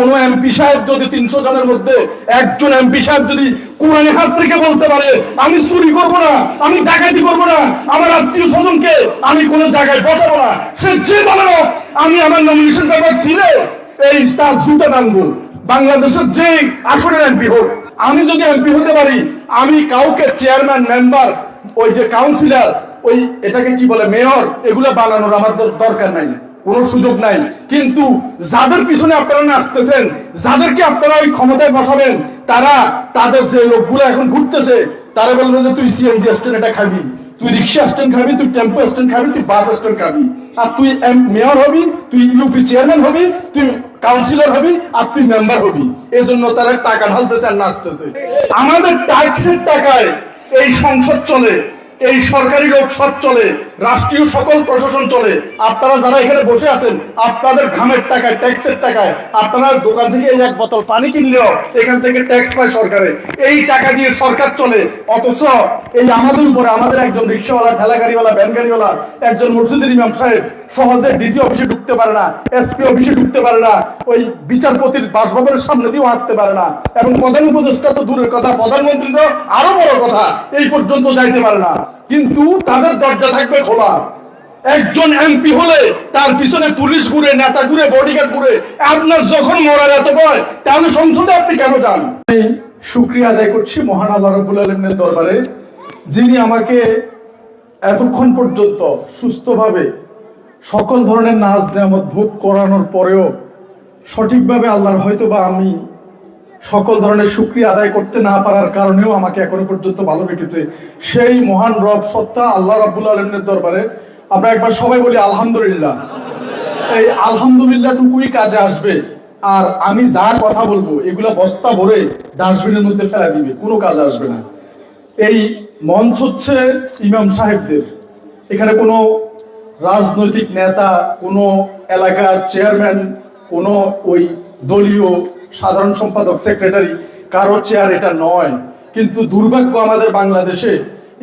কোন এমপি সাহেব যদি তিনশো জনের মধ্যে একজন এমপি সাহেব যদি কোরআনে হাত রেখে বলতে পারে, আমি চুরি করব না, আমি ডাকাতি করব না, আমার আত্মীয় স্বজনকে আমি কোনো জায়গায় বসাবো না, সে যে বলে আমি আমার নমিনেশন পেপার ছিলে এই তার জুতা টানবো বাংলাদেশের যে আসনের এমপি হোক, আমি যদি এমপি হতে পারি, আমি কাউকে চেয়ারম্যান মেম্বার ওই যে কাউন্সিলর ওই এটাকে কি বলে মেয়র এগুলো বানানোর আমার দর- দরকার নাই। কোনো সুযোগ নাই। কিন্তু যাদের পিছনে আপনারা নাচতেছেন, যাদেরকে আপনারা ওই ক্ষমতায় বসাবেন, তারা, তাদের যে লোকগুলো এখন ঘুরতেছে, তারা বলবে যে তুই সিএনজি স্ট্যান্ড এটা খাবি, তুই রিক্সা স্ট্যান্ড খাবি, তুই টেম্পো স্ট্যান্ড খাবি, তুই বাস স্ট্যান্ড খাবি। আর তুই মেয়র হবি, তুই ইউপি চেয়ারম্যান হবি, তুই কাউন্সিলর হবি, আর তুই মেম্বার হবি। এই জন্য তারা টাকা ঢালতেছে আর নাচতেছে। আমাদের ট্যাক্সের টাকায় এই সংসদ চলে, এই সরকারি লোক সব চলে। রাষ্ট্রীয় সকল প্রশাসন চলে। আপনারা যারা এখানে বসে আছেন, আপনাদের ঘামের টাকায়, ট্যাক্সের টাকায়, আপনারা দোকান থেকে এই এক বোতল পানি কিনলেও এখান থেকে ট্যাক্স পায় সরকারে। এই টাকা দিয়ে সরকার চলে। অথচ এই আমাদের উপরে আমাদের একজন রিক্সাওয়ালা ঠেলা গাড়িওয়ালা ভ্যান গাড়িওয়ালা একজন মসজিদের ইমাম সাহেব সহজে ডিসি অফিসে ঢুকতে পারে না এসপি অফিসে ঢুকতে পারে না, ওই বিচারপতির বাসভবনের সামনে দিয়েও হাঁটতে পারে না। এবং প্রধান উপদেষ্টা তো দূরের কথা প্রধানমন্ত্রী তো আরও বড় কথা, এই পর্যন্ত যাইতে পারে না। কিন্তু তাদের দরজা থাকবে খোলা। একজন এমপি হলে তার পিছনে পুলিশ ঘুরে, নেতা ঘুরে বডিগার্ড ঘুরে, আপনার যখন মরার এত ভয়, তাহলে সংসদে আপনি কেন যান? শুক্রিয়া আদায় করছি মহান আল্লাহ রব্বুল আলমের দরবারে, যিনি আমাকে এতক্ষণ পর্যন্ত সুস্থভাবে সকল ধরনের নাচ নেয়ামত ভোগ করানোর পরেও সঠিকভাবে আল্লাহর হয়তো বা আমি সকল ধরনের শুক্রিয়া আদায় করতে না পারার কারণেও আমাকে এখনও পর্যন্ত ভালো রেখেছে। সেই মহান রব, সত্তা, আল্লাহ রাব্বুল আলমের দরবারে আমরা একবার সবাই বলি আলহামদুলিল্লাহ। এই আলহামদুলিল্লাহ টুকুই কাজে আসবে। আর আমি যা কথা বলব, এগুলা বস্তা ভরে ডাস্টবিনের মধ্যে ফেলা দিবে, কোনো কাজ আসবে না। এই মঞ্চ হচ্ছে ইমাম সাহেবদের। এখানে কোনো রাজনৈতিক নেতা, কোনো এলাকার চেয়ারম্যান, কোনো ওই দলীয় সাধারণ সম্পাদক সেক্রেটারি কারও চেয়ার এটা নয়। কিন্তু দুর্ভাগ্য আমাদের বাংলাদেশে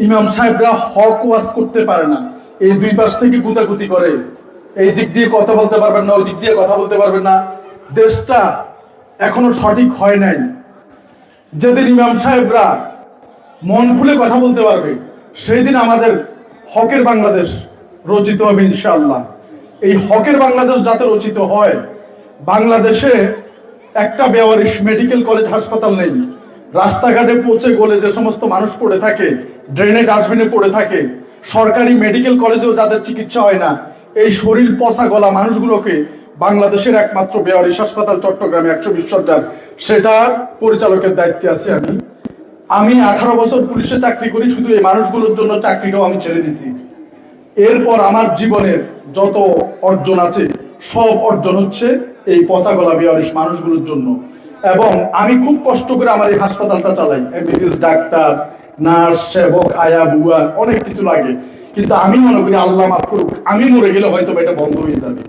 ইমাম সাহেবরা হক ওয়াজ করতে পারে না। এই দুই পাশ থেকে গুতাগুতি করে। এই দিক দিয়ে কথা বলতে পারবেন না, ওই দিক দিয়ে কথা বলতে পারবেন না। দেশটা এখনও সঠিক হয় নাই। যেদিন ইমাম সাহেবরা মন খুলে কথা বলতে পারবে সেই দিন আমাদের হকের বাংলাদেশ রচিত হবে ইনশাআল্লাহ। এই হকের বাংলাদেশ যাতে রচিত হয়, বাংলাদেশে একটা বেওয়ারিশ মেডিকেল কলেজ হাসপাতাল নেই। রাস্তাঘাটে পচে গলে যে সমস্ত মানুষ পড়ে থাকে ড্রেনে ডাস্টবিনে পড়ে থাকে, সরকারি মেডিকেল কলেজেও যাদের চিকিৎসা হয় না, এই শরীর পচা গলা মানুষগুলোকে বাংলাদেশের একমাত্র বেওয়ারিশ হাসপাতাল চট্টগ্রামে একশো বিশ সজ্জার। সেটা পরিচালকের দায়িত্বে আছে আমি। আমি আঠারো বছর পুলিশে চাকরি করি, শুধু এই মানুষগুলোর জন্য চাকরিটাও আমি ছেড়ে দিছি। এরপর আমার জীবনের যত অর্জন আছে, সব অর্জন হচ্ছে এই পচা গলা বেয়ারিশ মানুষগুলোর জন্য। এবং আমি খুব কষ্ট করে আমার এই হাসপাতালটা চালাই। এমবিবিএস ডাক্তার, নার্স, সেবক, আয়া, বুয়া, অনেক কিছু লাগে। কিন্তু আমি মনে করি আল্লাহ মাফ করুক, আমি মরে গেলে হয়তো এটা বন্ধ হয়ে যাবে।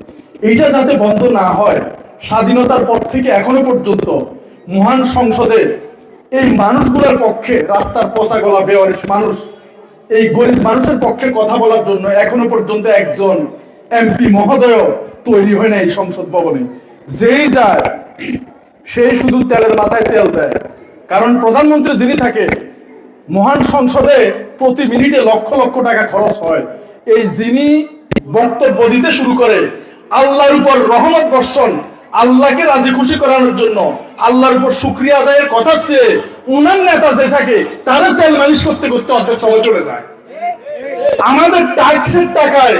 এইটা যাতে বন্ধ না হয়, স্বাধীনতার পর থেকে এখনও পর্যন্ত মহান সংসদে এই মানুষগুলোর পক্ষে রাস্তার পচা গলা বেওয়ারিশ মানুষ, এই গরিব মানুষের পক্ষে কথা বলার জন্য এখনও পর্যন্ত একজন এমপি মহোদয় তৈরি হয় না এই সংসদ ভবনে। যেই যায় সে শুধু তেলের মাথায় তেল দেয়। কারণ প্রধানমন্ত্রী যিনি থাকে মহান সংসদে প্রতি মিনিটে লক্ষ লক্ষ টাকা খরচ হয়। এই যিনি বক্তব্য দিতে শুরু করে, আল্লাহর উপর রহমত বর্ষণ, আল্লাহকে রাজি খুশি করানোর জন্য, আল্লাহর উপর শুক্রিয়া আদায়ের কথা চেয়ে উনার নেতা যে থাকে, তারা তেল মালিশ করতে করতে অর্ধেক সময় চলে যায়। আমাদের ট্যাক্সের টাকায়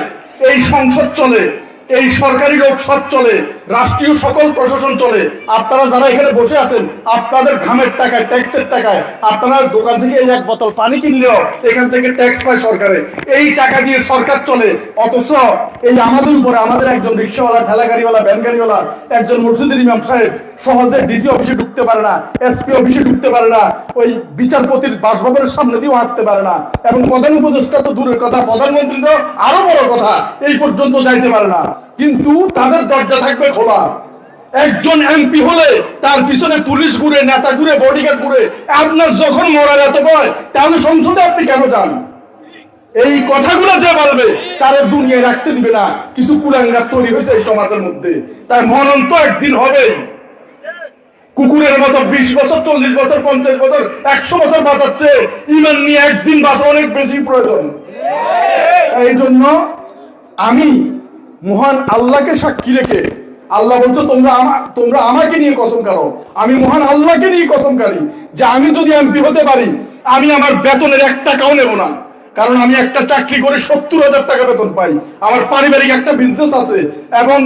এই সংসদ চলে। এই সরকারি লোক সব চলে, রাষ্ট্রীয় সকল প্রশাসন চলে। আপনারা যারা এখানে বসে আছেন, আপনাদের ঘামের টাকায়, ট্যাক্সের টাকায়, আপনারা দোকান থেকে এই এক বোতল পানি কিনলেও এখান থেকে ট্যাক্স পায় সরকারে। এই টাকা দিয়ে সরকার চলে, অথচ এই আমাদের উপরে আমাদের একজন রিক্সাওয়ালা ঠেলা গাড়িওয়ালা ভ্যান গাড়িওয়ালা একজন মসজিদের ইমাম সাহেব সহজে ডিসি অফিসে ঢুকতে পারে না এসপি অফিসে ঢুকতে পারে না, ওই বিচারপতির বাসভবনের সামনে দিয়েও হাঁটতে পারে না। এবং প্রধান উপদেষ্টা তো দূরের কথা প্রধানমন্ত্রী তো আরও বড় কথা, এই পর্যন্ত যাইতে পারে না। কিন্তু তাদের দরজা থাকবে খোলা। একজন এমপি হলে তার পিছনে পুলিশ ঘুরে, নেতা ঘুরে বডিগার্ড ঘুরে, আপনার যখন মরার এত ভয়, তাহলে সংসদে আপনি কেন যান? এই কথাগুলো যে বলবে, তারা দুনিয়ায় রাখতে দিবে না। কিছু কুলাঙ্গার তৈরি হয়েছে এই সমাজের মধ্যে। তাই মনন্ত একদিন হবেই। কুকুরের মতো বিশ বছর, চল্লিশ বছর, পঞ্চাশ বছর, একশো বছর বাঁচাচ্ছে। ইমান নিয়ে একদিন বাঁচা অনেক বেশি প্রয়োজন। এই জন্য আমি মহান আল্লাহকে সাক্ষী রেখে আল্লাহ বলছো, তোমরা তোমরা আমাকে নিয়ে কসম কারও আমি মহান আল্লাহকে নিয়ে কসম কারি যে আমি যদি এমপি হতে পারি, আমি আমার বেতনের এক টাকাও নেব না। কারণ আমি একটা চাকরি করে সত্তর হাজার টাকা বেতন পাই। আমার পারিবারিক একটা বিজনেস আছে এবং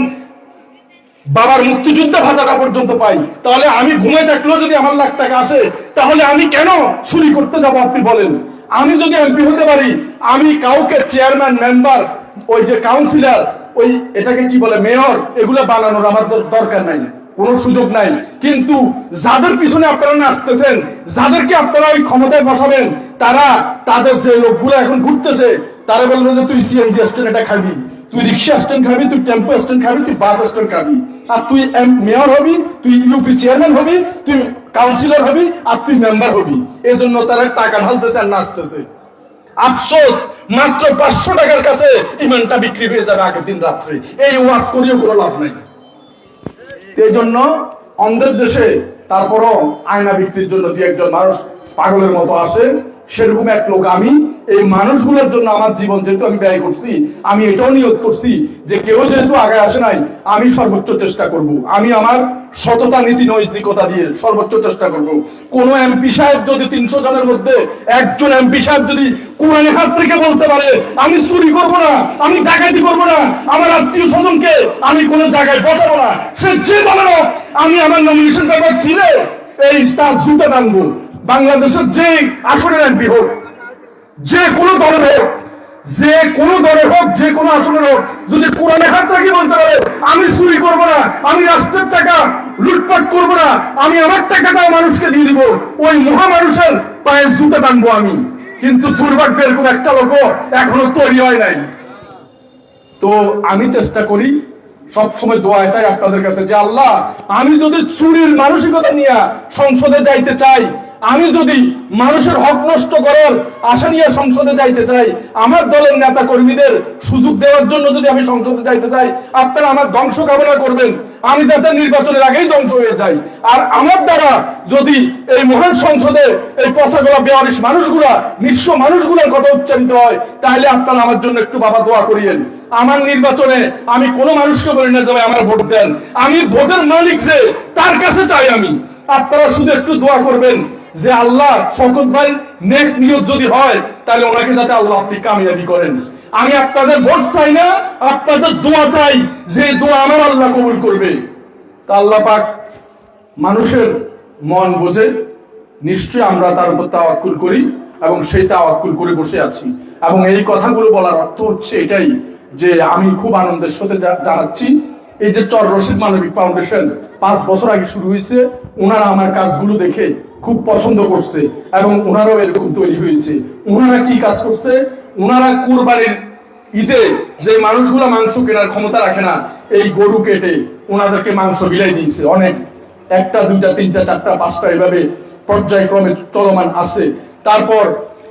বাবার মুক্তিযুদ্ধ ভাতাটা পর্যন্ত পাই, তাহলে আমি ঘুমে থাকলেও যদি আমার লাখ টাকা আসে, তাহলে আমি কেন চুরি করতে যাব আপনি বলেন? আমি যদি এমপি হতে পারি, আমি কাউকে চেয়ারম্যান মেম্বার ওই যে কাউন্সিলর ওই এটাকে কি বলে মেয়র এগুলো বানানোর আমার দরকার নাই, কোনো সুযোগ নাই। কিন্তু যাদের পিছনে আপনারা নাচতেছেন, যাদেরকে আপনারা ওই ক্ষমতায় বসাবেন, তারা তাদের যে লোকগুলো এখন ঘুরতেছে, তারা বলবে যে তুই সিএনজি স্ট্যান্ড এটা খাবি। তুই রিক্সা স্ট্যান্ড খাবি, তুই টেম্পো স্ট্যান্ড খাবি, তুই বাস স্ট্যান্ড খাবি। আর তুই মেয়র হবি, তুই ইউপি চেয়ারম্যান হবি, তুই কাউন্সিলর হবি, আর তুই মেম্বার হবি। এই জন্য তারা টাকা ঢালতেছে আর নাচতেছে। আফসোস, মাত্র পাঁচশো টাকার কাছে ইমানটা বিক্রি হয়ে যাবে আগের দিন রাত্রে। এই ওয়াজ করিও কোনো লাভ নাই। এই জন্য অন্ধ্রের দেশে তারপরও আয়না বিক্রির জন্য দু একজন মানুষ পাগলের মতো আসে। সেরকম এক লোক আমি এই মানুষগুলোর জন্য আমার জীবন যেহেতু আমি ব্যয় করছি, আমি এটাও নিয়োগ করছি যে কেউ যেহেতু আগে আসে নাই, আমি সর্বোচ্চ চেষ্টা করব। আমি আমার সততা, নীতি, নৈতিকতা দিয়ে সর্বোচ্চ চেষ্টা করব। কোন এমপি সাহেব যদি তিনশো জনের মধ্যে, একজন এমপি সাহেব যদি কোরআনে হাত রেখে বলতে পারে, আমি চুরি করব না, আমি ডাকাতি করব না, আমার আত্মীয় স্বজনকে আমি কোনো জায়গায় বসাবো না, সে যে দলের আমি আমার নমিনেশন পেপার ছিলে এই তার জুতে টানবো বাংলাদেশের যে আসনের এমপি হোক যে কোনো দলের হোক, যে কোনো দলের হোক, যে কোনো আসনের হোক, যদি কোরআনে হাত রাখি বলতে পারে, আমি চুরি করব না, আমি রাষ্ট্রের টাকা লুটপাট করব না, আমি আমার টাকাটাও মানুষকে দিয়ে দিব, ওই মহা মানুষের পায়ে জুতে টানবো আমি। কিন্তু দুর্ভাগ্য এরকম একটা লোক এখনও তৈরি হয় নাই। তো আমি চেষ্টা করি সব সময় দোয়া চাই আপনাদের কাছে যে আল্লাহ, আমি যদি চুরির মানসিকতা নিয়ে সংসদে যাইতে চাই আমি যদি মানুষের হক নষ্ট করার আশা নিয়ে সংসদে যাইতে চাই, আমার দলের নেতা কর্মীদের সুযোগ দেওয়ার জন্য যদি আমি সংসদে যাইতে চাই, আপনারা আমার ধ্বংস কামনা করবেন। আমি যাতে নির্বাচনের আগেই ধ্বংস হয়ে যাই। আর আমার দ্বারা যদি এই মহান সংসদে এই পচাগোলা বেয়ারিশ মানুষগুলা, নিঃস্ব মানুষগুলোর কথা উচ্চারিত হয়, তাহলে আপনারা আমার জন্য একটু বাবা দোয়া করিয়েন। আমার নির্বাচনে আমি কোনো মানুষকে বলি না যে আমার ভোট দেন। আমি ভোটের মালিক যে, তার কাছে চাই আমি। আপনারা শুধু একটু দোয়া করবেন। যে আল্লাহ শকত ভাই নেক নিয়ত যদি হয়, তাহলে ওনাকে যাতে আল্লাহ আপনি কামিয়াবি করেন। আমি আপনাদের ভোট চাই না, আপনাদের দোয়া চাই যে দোয়া আমার আল্লাহ কবুল করবে। তা আল্লাহ পাক মানুষের মন বোঝে, নিশ্চয়ই আমরা তার উপর তাওয়াক্কুল করি এবং সেই তাওয়াক্কুল করে বসে আছি। এবং এই কথাগুলো বলার অর্থ হচ্ছে এটাই যে আমি খুব আনন্দের সাথে জানাচ্ছি, এই যে চর রশিদ মানবিক ফাউন্ডেশন পাঁচ বছর আগে শুরু হয়েছে, ওনারা আমার কাজগুলো দেখে খুব পছন্দ করছে এবং ওনারাও এরকম তৈরি হয়েছে। ওনারা কি কাজ করছে? ওনারা কুরবানির ঈদে যে মানুষগুলো মাংস কেনার ক্ষমতা রাখে না, এই গরু কেটে ওনাদেরকে মাংস বিলাই দিয়েছে অনেক। একটা, দুইটা, তিনটা, চারটা, পাঁচটা এভাবে পর্যায়ক্রমে চলমান আছে। তারপর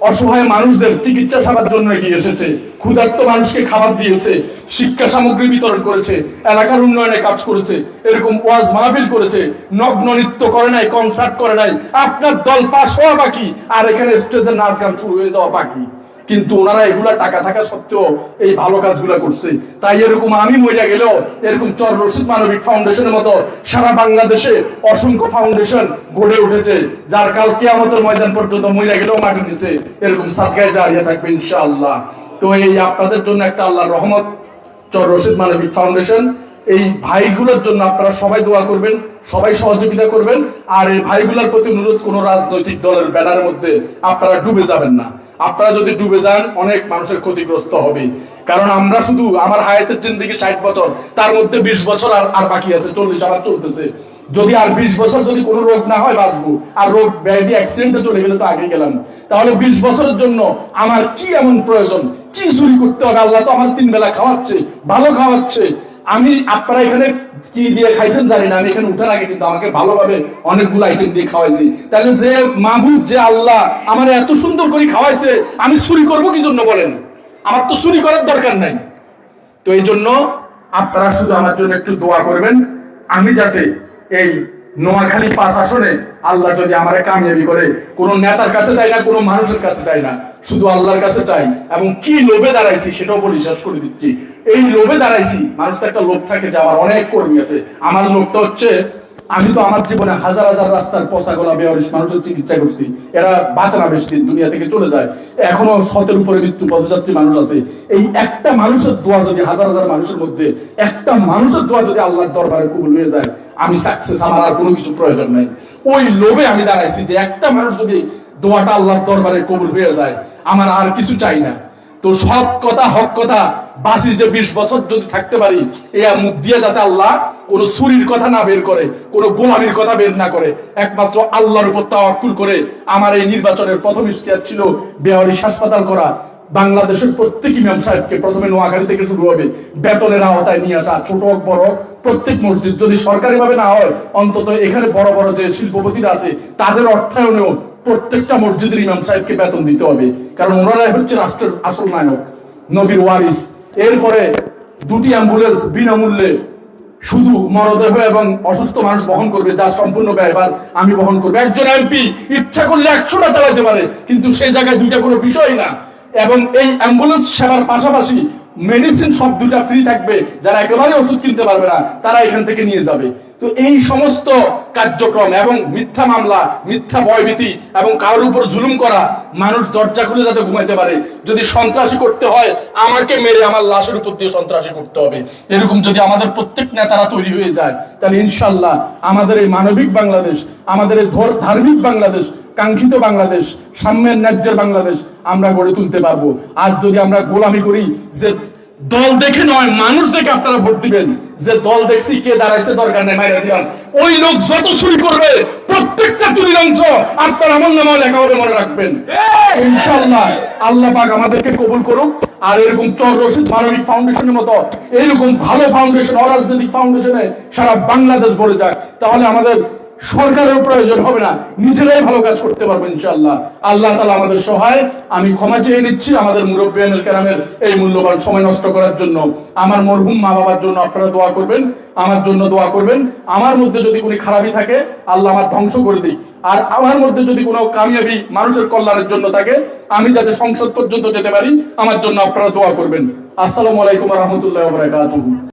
অসহায় মানুষদের চিকিৎসা সেবার জন্য এগিয়ে এসেছে। ক্ষুধার্ত মানুষকে খাবার দিয়েছে, শিক্ষা সামগ্রী বিতরণ করেছে, এলাকার উন্নয়নে কাজ করেছে, এরকম ওয়াজ মাহফিল করেছে, নগ্ন নৃত্য করে নাই কনসার্ট করে নাই, আপনার দল পাশ হওয়া বাকি, আর এখানে স্টেজে নাচ গান শুরু হয়ে যাওয়া বাকি। কিন্তু ওনারা এগুলা টাকা থাকা সত্ত্বেও এই ভালো কাজগুলা করছে। তাই এরকম আমি মরিয়া গেলেও এরকম চর রশিদ মানবিক ফাউন্ডেশনের মতো সারা বাংলাদেশে অসংখ্য ফাউন্ডেশন গড়ে উঠেছে, যার কাল কেয়ামতের ময়দান পর্যন্ত মরিয়া গেলেও মাটির নিচে। এরকম সাদগায় জারিয়ে থাকবে ইনশাআল্লাহ। তো এই আপনাদের জন্য একটা আল্লাহর রহমত, চর রশিদ মানবিক ফাউন্ডেশন। এই ভাইগুলোর জন্য আপনারা সবাই দোয়া করবেন, সবাই সহযোগিতা করবেন। আর এই ভাইগুলোর প্রতি অনুরোধ, কোন রাজনৈতিক দলের ব্যানারের মধ্যে আপনারা ডুবে যাবেন না। আপনারা যদি ডুবে যান, অনেক মানুষের ক্ষতিগ্রস্ত হবে। কারণ আমরা শুধু, আমার হায়াতের জিন্দিগি ষাট বছর, তার মধ্যে বিশ বছর আর আর বাকি আছে, চল্লিশ আবার চলতেছে। যদি আর বিশ বছর যদি কোনো রোগ না হয় বাঁচবো, আর রোগ ব্যাধি অ্যাক্সিডেন্টে চলে গেলে তো আগে গেলাম। তাহলে বিশ বছরের জন্য আমার কি এমন প্রয়োজন? কি চুরি করতে হবে? আল্লাহ তো আমার তিন বেলা খাওয়াচ্ছে, ভালো খাওয়াচ্ছে। আমি, আপনারা এখানে কি দিয়ে খাইছেন জানি না, আমি এখানে উঠার আগে কিন্তু আমাকে ভালোভাবে অনেকগুলো আইটেম দিয়ে খাওয়াইছি। তাহলে যে মাহবুব, যে আল্লাহ আমার এত সুন্দর করে খাওয়াইছে, আমি চুরি করব কি জন্য বলেন? আমার তো চুরি করার দরকার নাই। তো এই জন্য আপনারা শুধু আমার জন্য একটু দোয়া করবেন। আমি যাতে এই নোয়াখালী পাঁচ আসনে আল্লাহ যদি আমার কামিয়াবি করে, কোন নেতার কাছে চাই না, কোন মানুষের কাছে চাই না, শুধু আল্লাহর কাছে চাই। এবং কি লোভে দাঁড়াইছি সেটাও বলি, শেষ করে দিচ্ছি। এই লোভে দাঁড়াইছি মানুষ তো একটা লোভ থাকে যে আমার অনেক কর্মী আছে। আমার লোভটা হচ্ছে আমি তো আমার জীবনে হাজার হাজার রাস্তার পচা গোলা বেহরিস মানুষের চিকিৎসা করছি। এরা বাঁচে না বেশি দিন, দুনিয়া থেকে চলে যায়। এখনও শতের উপরে মৃত্যু পদযাত্রী মানুষ আছে। এই একটা মানুষের দোয়া যদি হাজার হাজার মানুষের মধ্যে, একটা মানুষের দোয়া যদি আল্লাহর দরবারে কবুল হয়ে যায়, আমি সাকসেস আমার আর কোনো কিছু প্রয়োজন নাই। ওই লোভে আমি দাঁড়াইছি যে একটা মানুষ যদি দোয়াটা আল্লাহর দরবারে কবুল হয়ে যায়, আমার আর কিছু চাই না। তো সৎ কথা হক কথা বাসি যে বিশ বছর যদি থাকতে পারি এ মুখ দিয়ে যাতে আল্লাহ কোনো চুরির কথা না বের করে কোনো গোলামির কথা বের না করে একমাত্র আল্লাহর উপর তাওয়াক্কুল করে আমার এই নির্বাচনের প্রথম ইশতিয়ার ছিল বেহারি হাসপাতাল করা। বাংলাদেশের প্রত্যেক ইমাম সাহেবকে প্রথমে নোয়াখালী থেকে শুরু হবে বেতনের আওতায় নিয়ে আসা ছোট হোক বড় হোক, প্রত্যেক মসজিদ যদি সরকারি ভাবে না হয় অন্তত এখানে বড় বড় যে শিল্পপতিরা আছে তাদের অর্থায়নেও প্রত্যেকটা মসজিদের ইমাম সাহেবকে বেতন দিতে হবে। কারণ ওনারাই হচ্ছে রাষ্ট্রের আসল নায়ক, নবীর ওয়ারিস। এরপরে দুটি অ্যাম্বুলেন্স বিনামূল্যে শুধু মরদেহ এবং অসুস্থ মানুষ বহন করবে, যার সম্পূর্ণ ব্যয়ভার আমি বহন করব। একজন এমপি ইচ্ছা করলে একশোটা চালাতে পারে, কিন্তু সেই জায়গায় দুইটা কোনো বিষয় না। এবং এই অ্যাম্বুলেন্স সেবার পাশাপাশি মেডিসিন সব দুটা ফ্রি থাকবে। যারা একেবারে ওষুধ কিনতে পারবে না, তারা এখান থেকে নিয়ে যাবে। তো এই সমস্ত কার্যক্রম এবং মিথ্যা মামলা, মিথ্যা ভয়ভীতি এবং কারোর উপর জুলুম করা মানুষ দরজা খুলে যাতে ঘুমাইতে পারে। যদি সন্ত্রাসী করতে হয়, আমাকে মেরে আমার লাশের উপর দিয়ে সন্ত্রাসী করতে হবে। এরকম যদি আমাদের প্রত্যেক নেতারা তৈরি হয়ে যায়, তাহলে ইনশাল্লাহ আমাদের এই মানবিক বাংলাদেশ, আমাদের এই ধর- ধার্মিক বাংলাদেশ, কাঙ্ক্ষিত বাংলাদেশ, সাম্যের ন্যায্যের বাংলাদেশ আমরা গড়ে তুলতে পারব। আর যদি আমরা গোলামি করি যে দল দেখে নয় মানুষ দেখে আপনারা ভোট দিবেন। যে দল দেখছি কে দাঁড়াইছে দরকার নেই মাইরা দিলাম। ওই লোক যত চুরি করবে প্রত্যেকটা চুরির অংশ আপনার আমল নামা লেখা হবে মনে রাখবেন। ইনশাল্লাহ আল্লাহ পাক আমাদেরকে কবুল করুক। আর এরকম চর রশিদ মানবিক ফাউন্ডেশনের মতো এরকম ভালো ফাউন্ডেশন অরাজনৈতিক ফাউন্ডেশনে সারা বাংলাদেশ ভরে যাক। তাহলে আমাদের সরকারের প্রয়োজন হবে না। নিজেরাই ভালো কাজ করতে পারব ইনশাআল্লাহ। আল্লাহ তালা আমাদের সহায়। আমি ক্ষমা চেয়ে নিচ্ছি আমাদের মুরব্বিয়ানুল কেরামের এই মূল্যবান সময় নষ্ট করার জন্য। আমার মরহুম মা বাবার জন্য আপনারা দোয়া করবেন, আমার জন্য দোয়া করবেন। আমার মধ্যে যদি কোনো খারাপি থাকে, আল্লাহ আমার ধ্বংস করে দিই আর আমার মধ্যে যদি কোনো কামিয়াবি মানুষের কল্যাণের জন্য থাকে, আমি যাতে সংসদ পর্যন্ত যেতে পারি, আমার জন্য আপনারা দোয়া করবেন। আসসালামু আলাইকুম রহমতুল্লাহ